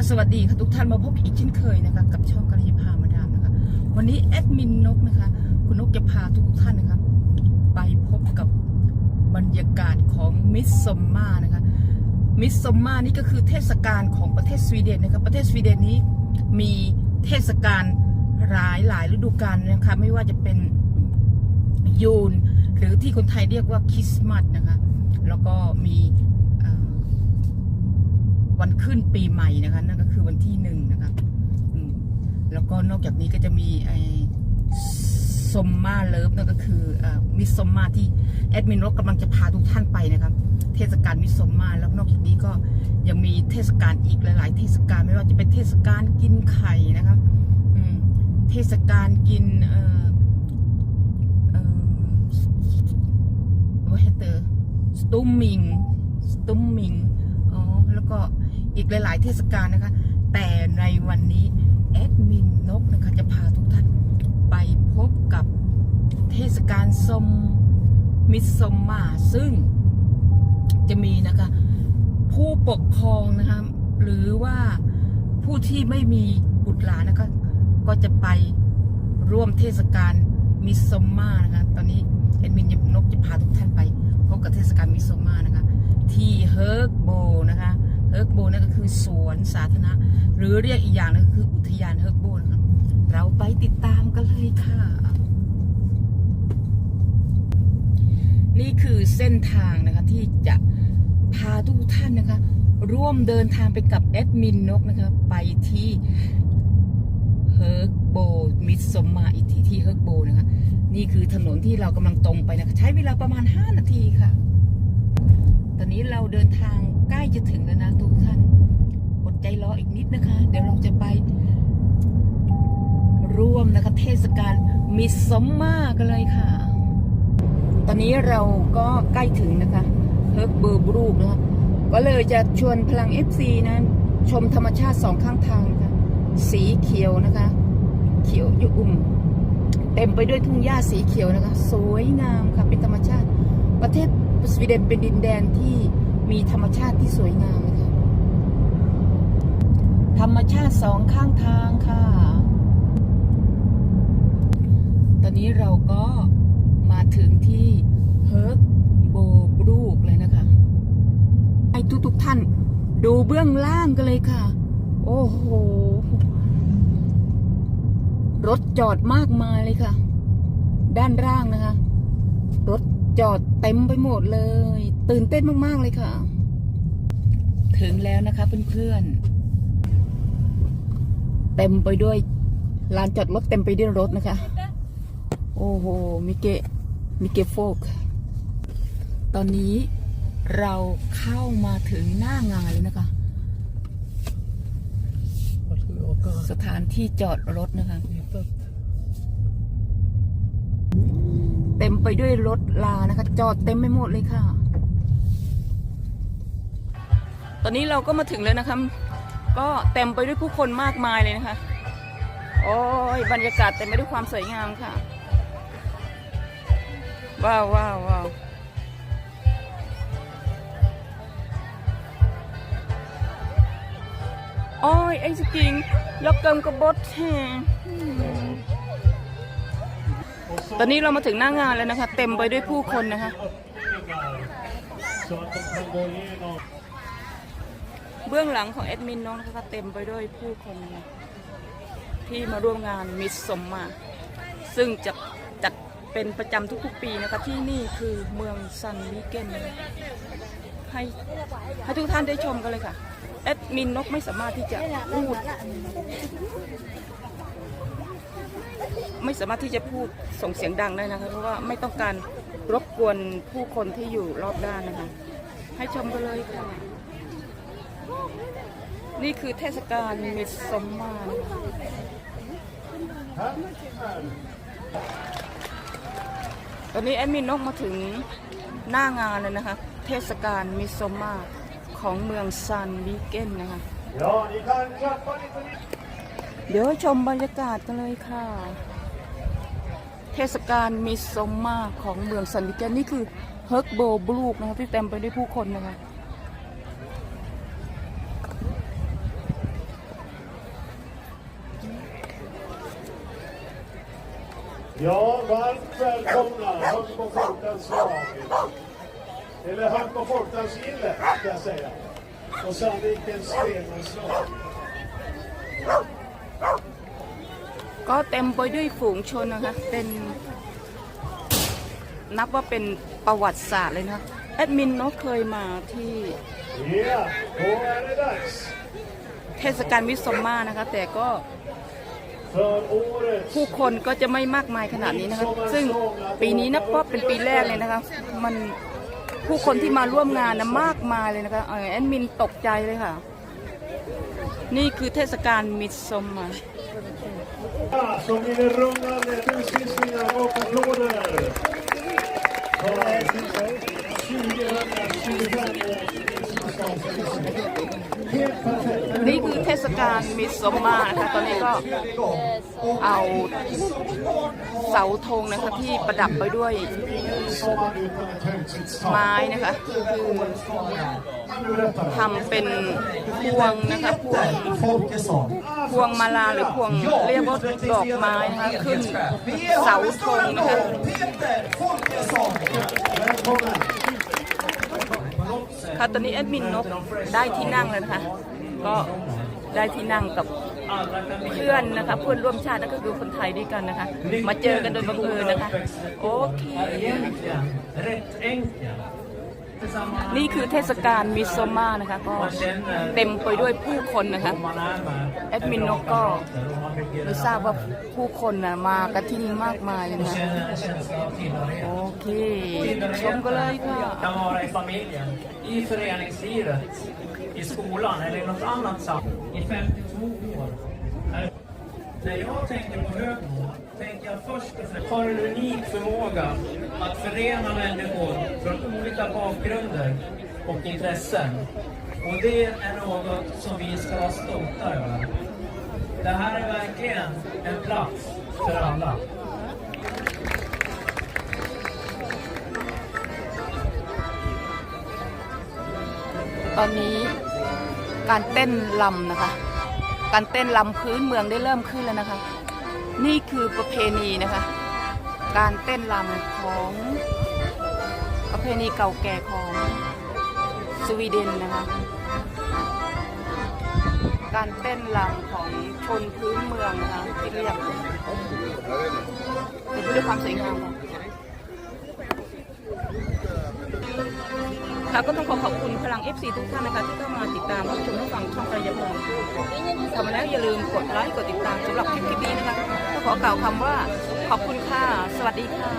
ค่ะสวัสดีค่ะทุกท่านมาพบอีกเช่นเคยนะคะ กับช่องกัลยาภามาดามนะคะ วันนี้แอดมินนกนะคะ คุณนกจะพาทุกท่านนะคะ ไปพบกับบรรยากาศของมิสซอมมานะคะ มิสซอมมานี่ก็คือเทศกาลของประเทศสวีเดนนะคะประเทศสวีเดนนี้มีเทศกาลหลายหลายฤดูกาลนะคะ ไม่ว่าจะเป็นยูน หรือที่คนไทยเรียกว่าคริสต์มาสนะคะ แล้วก็มี วันขึ้นปีใหม่นะคะนั่นก็คือวันที่หนึ่งนะคะแล้วก็นอกจากนี้ก็จะมีไอ้ซอมมาเลิฟนั่นก็คือมิสซอมมาที่แอดมินรถกำลังจะพาทุกท่านไปนะครับ เทศกาลมิสซอมมาแล้วนอกจากนี้ก็ยังมีเทศกาลอีกหลาย ๆ เทศกาลไม่ว่าจะเป็นเทศกาลกินไข่นะครับเทศกาลกินเอ่อเอ่อว่าให้เตอสตูมมิงสตูมมิง ก็อีกหลาย ๆ เทศกาลนะคะ แต่ในวันนี้แอดมินนกนะคะจะพาทุกท่านไปพบกับเทศกาลสมมิสมมาซึ่งจะมีนะคะ ผู้ปกครองนะคะหรือว่าผู้ที่ไม่มีบุตรหลานนะคะก็จะไปร่วมเทศกาลมิสมมานะคะตอนนี้แอดมินนกจะพาทุกท่านไปพบกับเทศกาลมิสมมานะคะ ที่เฮิร์กโบนะคะ เฮิร์กโบนั่นก็คือสวนสาธารณะ หรือเรียกอีกอย่างนึงก็คืออุทยานเฮิร์กโบนะคะเราไปติดตามกันเลยค่ะ นี่คือเส้นทางนะคะที่จะพาทุกท่านนะคะ ร่วมเดินทางไปกับแอดมินนกนะคะไปที่เฮิร์กโบมิสซอมมาอีกทีที่เฮิร์กโบนะคะนี่คือถนนที่เรากำลังตรงไปนะคะ ใช้เวลาประมาณ 5 นาทีค่ะ ตอนนี้เราเดินทาง ใกล้จะถึงแล้วนะทุกท่านอดใจรออีกนิดนะคะ เดี๋ยวเราจะไป ร่วมนะคะ เทศกาลมิสซอมมากันเลยค่ะ ตอนนี้เราก็ใกล้ถึงนะคะเฮิร์กเบอร์บรูกนะคะก็เลยจะชวนพลัง FC นะชมธรรมชาติสองข้างทางนะคะสีเขียวนะคะ เขียวอยู่อุ่ม เต็มไปด้วยทุ่งหญ้าสีเขียวนะคะ สวยงามค่ะเป็นธรรมชาติ ประเทศสวีเดนเป็นดินแดนที่ มีธรรมชาติที่สวยงามนะคะธรรมชาติสองข้างทางค่ะ ตอนนี้เราก็มาถึงที่เฮิร์กโบบรูกเลยนะคะ ให้ทุกทุกท่านดูเบื้องล่างกันเลยค่ะ โอ้โห รถจอดมากมายเลยค่ะ ด้านล่างนะคะ รถจอดเต็มไปหมดเลย ตื่นเต้นมาก ๆ เลยค่ะ ถึงแล้วนะคะเพื่อนๆ เต็มไปด้วยลานจอดรถเต็มไปด้วยรถนะคะ โอ้โห มิเกะมิเกะโฟก ตอนนี้เราเข้ามาถึงหน้างานเลยนะคะ สถานที่จอดรถนะคะ เต็มไปด้วยรถลานะคะ จอดเต็มไปหมดเลยค่ะ อนนี้เราก็มาถึงแล้วนะคะ ก็เต็มไปด้วยผู้คนมากมายเลยนะคะ โอ้ยบรรยากาศเต็มไปด้วยความสวยงามค่ะ ว้าวว้าวว้าวโอ้ยไอ้สกิงยกเกิมกระบดแฮงตอนนี้เรามาถึงหน้างานแล้วนะคะ เต็มไปด้วยผู้คนนะคะ เบื้องหลังของแอดมินน้องนะคะก็เต็มไปด้วยผู้คนที่มาร่วมงานมิสสมมา ซึ่งจะจัดเป็นประจำทุกๆปีนะคะที่นี่คือเมืองซันวิเกนให้ให้ทุกท่านได้ชมกันเลยค่ะ แอดมินนกไม่สามารถที่จะพูด ไม่สามารถที่จะพูดส่งเสียงดังได้นะคะ เพราะว่าไม่ต้องการรบกวนผู้คนที่อยู่รอบด้านนะคะ ให้ชมกันเลยค่ะ นี่คือเทศกาลมิสซมมาตอนนี้แอดมินนกมาถึงหน้างานเลยนะคะ เทศกาลมิสซมมาของเมืองซันวิเกนนะคะ เดี๋ยวชมบรรยากาศกันเลยค่ะ เทศกาลมิสซมมาของเมืองซันวิเกนนี่คือเฮิร์กโบบลูกนะคะที่เต็มไปด้วยผู้คนนะคะ Ja, varmt välkomna Högt på Folkans lag. Eller Högt på Folkans gille, ska jag säga. Och Sandvikens spelmanslag. ก็เต็มไปด้วยฝูงชนนะคะ เป็น นับว่าเป็นประวัติศาสตร์เลยนะคะแอดมินเนาะเคยมาที่ Ja, då är det dags เทศกาลมิสซัมมานะคะ แต่ก็ för årets ผู้คนก็จะไม่มากมายขนาดนี้นะคะ ซึ่งปีนี้นับว่าเป็นปีแรกเลยนะคะ มันผู้คนที่มาร่วมงานนะมากมายเลยนะคะเออแอดมินตกใจเลยค่ะ นี่คือเทศกาลมิสซัมมา Helt perfekt. เทศกาลมิสซัมมานะคะ ตอนนี้ก็เอาเสาธงนะคะที่ประดับไปด้วยไม้นะคะคือทำเป็นพวงนะคะพวงพวงมาลาหรือพวงเรียกว่าดอกไม้นะคะขึ้นเสาธงนะคะค่ะตอนนี้แอดมินนกได้ที่นั่งแล้วนะคะก็ ได้ที่นั่งกับเพื่อนนะคะเพื่อนร่วมชาตินั่นก็คือคนไทยด้วยกันนะคะ มาเจอกันโดยบังเอิญนะคะ โอเค นี่คือเทศกาลมิสซัมานะคะก็เต็มไปด้วยผู้คนนะคะแอดมินนกก็ไม่ทราบว่าผู้คนนะมากันที่นี่มากมายเลยนะโอเค ชมกันเลยค่ะ i skolan eller i något annat sammanhang i 52 år. När jag tänker på Högmo tänker jag först och främst har en unik förmåga att förena människor från olika bakgrunder och intressen. Och det är något som vi ska vara stolta över. Det här är verkligen en plats för alla. Ami การเต้นลำนะคะ การเต้นลำพื้นเมืองได้เริ่มขึ้นแล้วนะคะ นี่คือประเพณีนะคะ การเต้นลำของประเพณีเก่าแก่ของสวีเดนนะคะ การเต้นลำของชนพื้นเมืองนะคะที่เรียกเป็นด้วยความสวยงามค่ะ ค่ะก็ต้องขอขอบคุณพลัง FC ทุกท่านนะคะที่เข้ามาติดตามรับชมรับฟังช่องกระยาพรทำมาแล้วอย่าลืมกดไลค์กดติดตามสำหรับคลิปนี้นะคะก็ขอกล่าวคำว่าขอบคุณค่ะ สวัสดีค่ะ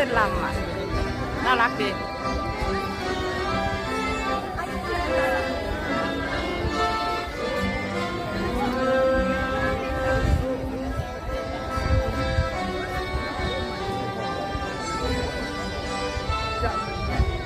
ชอบ